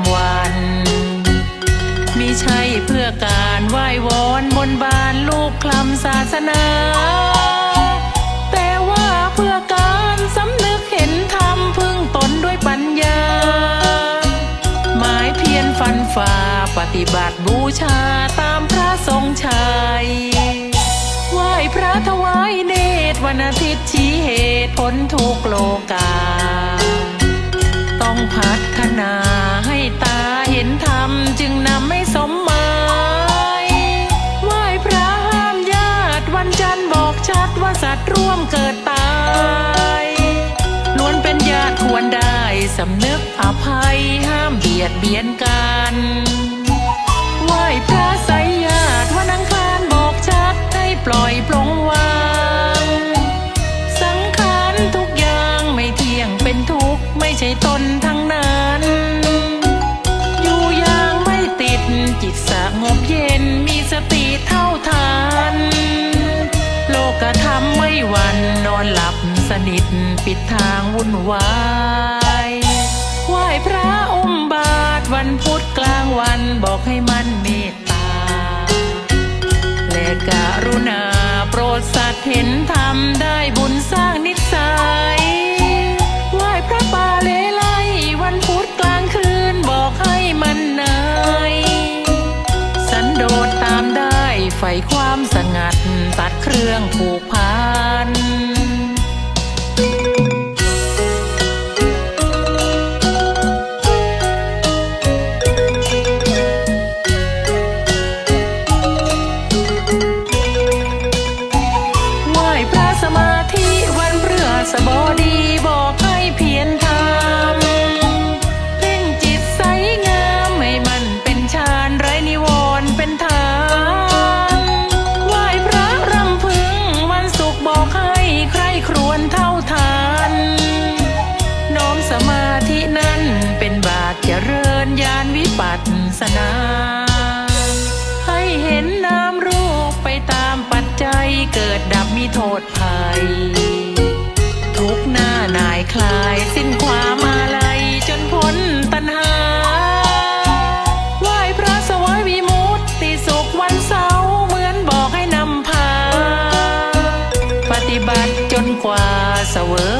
ำวัน มิใช่เพื่อการไหว้วอนบนบานลูกคลำศาสนา แต่ว่าเพื่อการสำนึกเห็นธรรมพึ่งตนด้วยปัญญา หมายเพียรฟันฝ่าปฏิบัติบูชาตามพระทรงชัยไหว้พระถวายเนตรวันอาทิตย์ชี้เหตุพ้นทุกโลกา ต้องพัฒนา เกิดตายล้วนเป็นญาติควรได้สำนึกอภัยห้ามเบียดเบียนกันไหว้พระไสยญาติวันอังคารบอกชัดให้ปล่อยปลงวาง สังขารทุกอย่างไม่เที่ยงเป็นทุกข์ไม่ใช่ตนทั้งนั้น อยู่อย่างไม่ติดจิตสงบเย็น นิทปิดทางวุ่นวายไหว้พระอมบาทวันพุธกลางวันบอกให้มันเมตตา และกรุณาโปรดสัตว์เห็นธรรมได้บุญสร้างนิสัยไหว้พระป่าเลไลวันพุธกลางคืนบอกให้มันนายสันโดษตามได้ไฟความสงัดตัดเครื่องผูกพัน สนา ให้เห็นนามรูปไปตามปัจจัยเกิดดับมีโทษภัย ทุกหน้านายคลายสิ้นความอาลัยจนพ้นตัณหาไหว้พระสวยวีมุตติสุขวันเสาร์เหมือนบอกให้นำพา ปฏิบัติจนกว่าเสวย